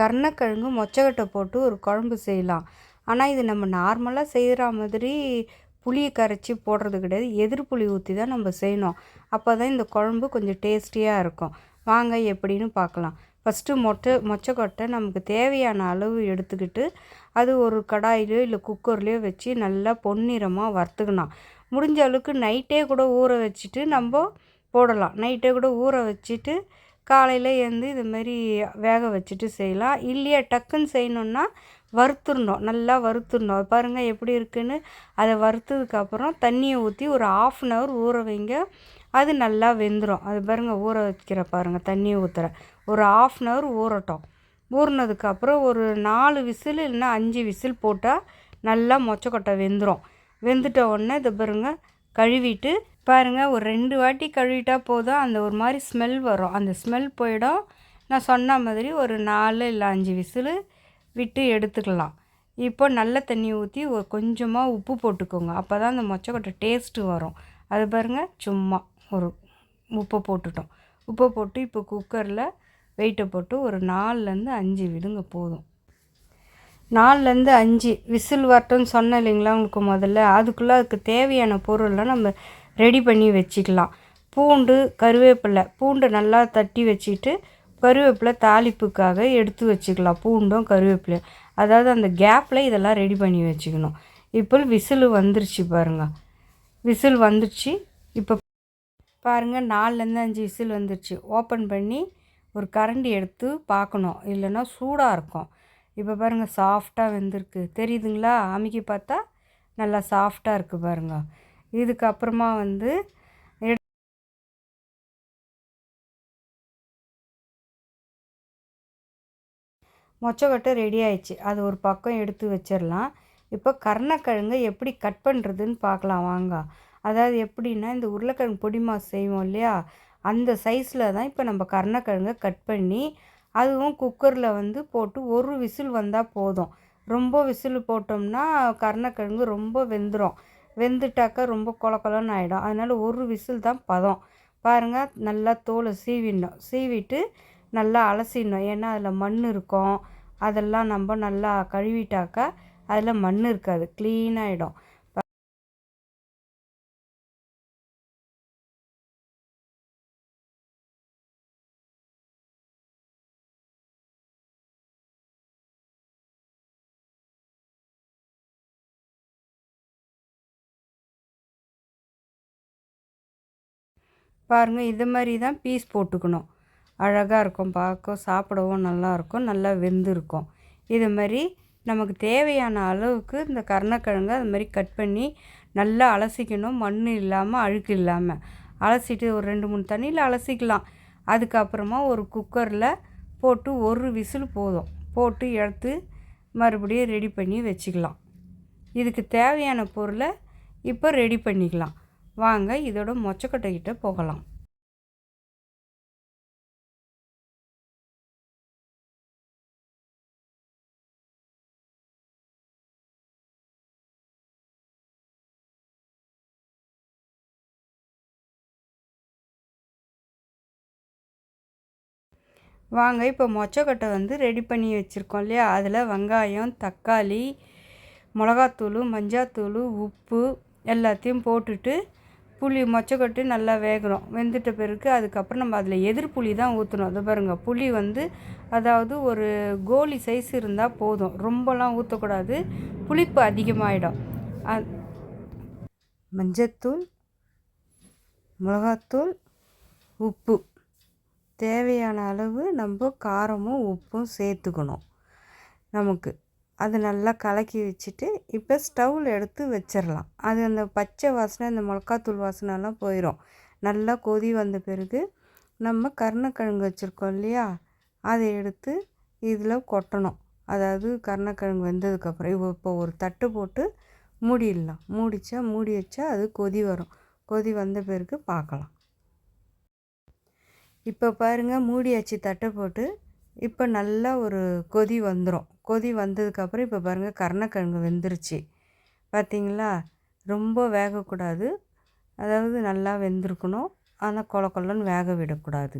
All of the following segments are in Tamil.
கருணக்கிழங்கு மொச்சக்கொட்டை போட்டு ஒரு குழம்பு செய்யலாம். ஆனால் இது நம்ம நார்மலாக செய்கிற மாதிரி புளியை கரைச்சி போடுறது கிடையாது. எதிர் புளி ஊற்றி தான் நம்ம செய்யணும். அப்போ தான் இந்த குழம்பு கொஞ்சம் டேஸ்டியாக இருக்கும். வாங்க எப்படின்னு பார்க்கலாம். ஃபஸ்ட்டு மொட்டை மொச்சக்கொட்டை நமக்கு தேவையான அளவு எடுத்துக்கிட்டு அது ஒரு கடாயிலையோ இல்லை குக்கர்லேயோ வச்சு நல்லா பொன்னிறமாக வறுத்துக்கணும். முடிஞ்ச அளவுக்கு நைட்டே கூட ஊற வச்சுட்டு நம்ம போடலாம். நைட்டே கூட ஊற வச்சுட்டு காலையில் எழுந்து இதுமாரி வேக வச்சுட்டு செய்யலாம். இல்லையா டக்குன்னு செய்யணுன்னா வறுத்துடணும். நல்லா வறுத்துடணும். பாருங்கள் எப்படி இருக்குன்னு. அதை வறுத்ததுக்கப்புறம் தண்ணியை ஊற்றி ஒரு ஆஃப் அன் ஹவர் ஊற வைங்க. அது நல்லா வெந்துடும் அது பாருங்கள் ஊற வைக்கிற பாருங்கள் தண்ணியை ஊற்றுற ஒரு ஆஃப் அன் ஹவர் ஊறட்டும். ஊறினதுக்கப்புறம் ஒரு நாலு விசில் இல்லைன்னா அஞ்சு விசில் போட்டால் நல்லா மொச்சக்கொட்டை வெந்துடும் வெந்துட்ட உடனே இதை பாருங்கள் கழுவிட்டு பாருங்கள் ஒரு ரெண்டு வாட்டி கழுவிட்டா போதும். அந்த ஒரு மாதிரி ஸ்மெல் வரும். அந்த ஸ்மெல் போயிடும். நான் சொன்ன மாதிரி ஒரு நாலு இல்லை அஞ்சு விசில் விட்டு எடுத்துக்கலாம். இப்போ நல்ல தண்ணி ஊற்றி ஒரு கொஞ்சமாக உப்பு போட்டுக்கோங்க. அப்போ தான் அந்த மொச்சக்கொட்டை டேஸ்ட்டு வரும். அது பாருங்கள் சும்மா ஒரு உப்பை போட்டுட்டோம். உப்பை போட்டு இப்போ குக்கரில் வெயிட்டை போட்டு ஒரு நாலுலேருந்து அஞ்சு விடுங்க போதும். நாலுலேருந்து அஞ்சு. விசில் வரட்டும்னு சொன்னேன் இல்லைங்களா உங்களுக்கு முதல்ல? அதுக்குள்ளே அதுக்கு தேவையான பொருள்லாம் நம்ம ரெடி பண்ணி வச்சுக்கலாம். பூண்டு கருவேப்பிலை. பூண்டை நல்லா தட்டி வச்சுட்டு கருவேப்பிலை தாளிப்புக்காக எடுத்து வச்சுக்கலாம். பூண்டும் கருவேப்பிலையும். அதாவது அந்த கேப்பில் இதெல்லாம் ரெடி பண்ணி வச்சுக்கணும். இப்போ விசில் வந்துருச்சு பாருங்கள் விசில் வந்துருச்சு. இப்போ பாருங்கள் நாலுலேருந்து அஞ்சு விசில் வந்துருச்சு. ஓப்பன் பண்ணி ஒரு கரண்டி எடுத்து பார்க்கணும். இல்லைன்னா சூடாக இருக்கும். இப்போ பாருங்கள் சாஃப்டாக வெந்திருக்கு. தெரியுதுங்களா? அமுக்கி பார்த்தா நல்லா சாஃப்டாக இருக்குது பாருங்கள் இதுக்கப்புறமா வந்து மொச்சக்கொட்டை ரெடி ஆயிடுச்சு. அது ஒரு பக்கம் எடுத்து வச்சிடலாம். இப்போ கருணக்கிழங்கை எப்படி கட் பண்ணுறதுன்னு பார்க்கலாம் வாங்க. அதாவது எப்படின்னா இந்த உருளைக்கிழங்கு பொடி மாஸ் செய்வோம் இல்லையா? அந்த சைஸில் தான் இப்போ நம்ம கருணக்கிழங்கை கட் பண்ணி அதுவும் குக்கரில் வந்து போட்டு ஒரு விசில் வந்தால் போதும். ரொம்ப விசில் போட்டோம்னா கருணக்கிழங்கு ரொம்ப வெந்துடும் வெந்துட்டாக்கா ரொம்ப கொல கொலன்னு ஆகிடும் அதனால் ஒரு விசில் தான் பதம். பாருங்கள் நல்லா தோலை சீவிடணும். சீவிட்டு நல்லா அலசிடணும். ஏன்னா அதில் மண் இருக்கும். அதெல்லாம் நம்ம நல்லா கழுவிட்டாக்கா அதில் மண் இருக்காது. க்ளீனாகிடும் பாருங்கள் இது மாதிரி தான் பீஸ் போட்டுக்கணும். அழகாக இருக்கும் பார்க்க சாப்பிடவும் நல்லாயிருக்கும் நல்லா வெந்திருக்கும் இது மாதிரி நமக்கு தேவையான அளவுக்கு இந்த கருணக்கிழங்கு அது மாதிரி கட் பண்ணி நல்லா அலசிக்கணும். மண் இல்லாமல் அழுக்கு இல்லாமல் அலசிட்டு ஒரு ரெண்டு மூணு தண்ணியில் அலசிக்கலாம். அதுக்கப்புறமா ஒரு குக்கரில் போட்டு ஒரு விசில் போதும். போட்டு எடுத்து மறுபடியும் ரெடி பண்ணி வச்சுக்கலாம். இதுக்கு தேவையான பொருளை இப்போ ரெடி பண்ணிக்கலாம். வாங்க இதோட மொச்சக்கொட்டைக்கிட்ட போகலாம். வாங்க இப்போ மொச்சக்கொட்டை வந்து ரெடி பண்ணி வச்சுருக்கோம் இல்லையா? அதில் வெங்காயம் தக்காளி மிளகாத்தூள் மஞ்சாத்தூள் உப்பு எல்லாத்தையும் போட்டுட்டு புளி மொச்சக்கொட்டி நல்லா வேகணும். வெந்துட்ட பிறகு அதுக்கப்புறம் நம்ம அதில் எதிர் புளி தான் ஊற்றணும் அதை பாருங்கள் புளி வந்து அதாவது ஒரு கோலி சைஸ் இருந்தால் போதும். ரொம்பலாம் ஊற்றக்கூடாது புளிப்பு அதிகமாகிடும் மஞ்சத்தூள் மிளகாத்தூள் உப்பு. தேவையான அளவு நம்ம காரமும் உப்பும் சேர்த்துக்கணும். நமக்கு அது நல்லா கலக்கி வச்சுட்டு இப்போ ஸ்டவ்வில் எடுத்து வச்சிடலாம் அது அந்த பச்சை வாசனை அந்த மிளகாத்தூள் வாசனைலாம் போயிடும் நல்லா கொதி வந்த பிறகு நம்ம கருணக்கிழங்கு வச்சுருக்கோம் இல்லையா? அதை எடுத்து இதில் கொட்டணும். அதாவது கருணக்கிழங்கு வெந்ததுக்கப்புறம் இப்போ ஒரு தட்டு போட்டு மூடிடலாம். மூடிச்சா மூடி வச்சா அது கொதி வரும். கொதி வந்த பிறகு பார்க்கலாம். இப்போ பாருங்கள் மூடியாச்சு தட்டை போட்டு இப்போ நல்லா ஒரு கொதி வந்துடும் கொதி வந்ததுக்கப்புறம் இப்போ பாருங்கள் கருணக்கிழங்கு வெந்துருச்சு. பார்த்திங்களா ரொம்ப வேகக்கூடாது. அதாவது நல்லா வெந்திருக்கணும். ஆனால் கொல கொலன்னு வேக விடக்கூடாது.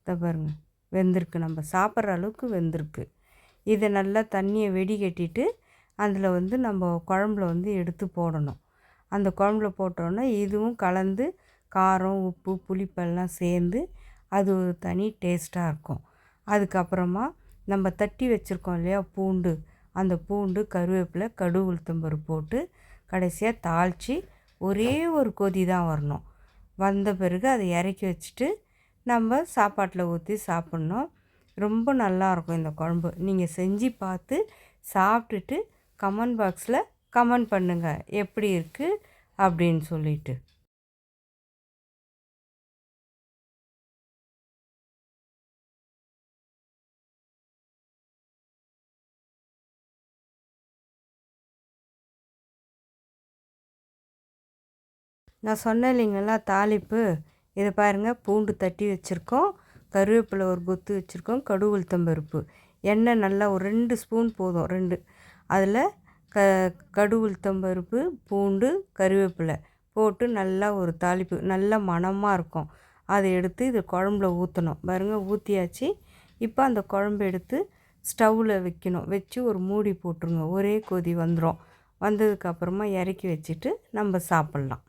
இதை பாருங்கள் வெந்திருக்கு. நம்ம சாப்பிட்ற அளவுக்கு வெந்திருக்கு. இதை நல்லா தண்ணியை வெடிகட்டிட்டு அதில் வந்து நம்ம குழம்புல வந்து எடுத்து போடணும். அந்த குழம்புல போட்டோன்னே இதுவும் கலந்து காரம் உப்பு புளிப்பெல்லாம் சேர்ந்து அது ஒரு தனி டேஸ்ட்டாக இருக்கும். அதுக்கப்புறமா நம்ம தட்டி வச்சுருக்கோம் இல்லையா பூண்டு. அந்த பூண்டு கருவேப்பிலை கடுகு உளுத்தம்பரு போட்டு கடைசியாக தாளித்து ஒரே ஒரு கொதி தான் வரணும். வந்த பிறகு அதை இறக்கி வச்சுட்டு நம்ம சாப்பாட்டில் ஊற்றி சாப்பிட்ணும். ரொம்ப நல்லாயிருக்கும் இந்த குழம்பு. நீங்கள் செஞ்சு பார்த்து சாப்பிட்டுட்டு கமெண்ட் பாக்ஸில் கமெண்ட் பண்ணுங்கள் எப்படி இருக்குது அப்படின்னு சொல்லிட்டு. நான் சொன்னேன் இல்லைங்களா தாளிப்பு. இதை பாருங்கள் பூண்டு தட்டி வச்சுருக்கோம். கருவேப்பிலை ஒரு கொத்து வச்சுருக்கோம். கடுகு உளுத்தம்பருப்பு எண்ணெய் நல்லா ஒரு ரெண்டு ஸ்பூன் போதும் ரெண்டு. அதில் க கடுகு உளுத்தம்பருப்பு பூண்டு கருவேப்பிலை போட்டு நல்லா ஒரு தாளிப்பு. நல்ல மணமாக இருக்கும். அதை எடுத்து இது குழம்புல ஊற்றணும் பாருங்கள் ஊற்றியாச்சு இப்போ அந்த குழம்பு எடுத்து ஸ்டவ்வில் வைக்கணும். வச்சு ஒரு மூடி போட்டுருங்க. ஒரே கொதி வந்துடும் வந்ததுக்கப்புறமா இறக்கி வச்சுட்டு நம்ம சாப்பிட்லாம்.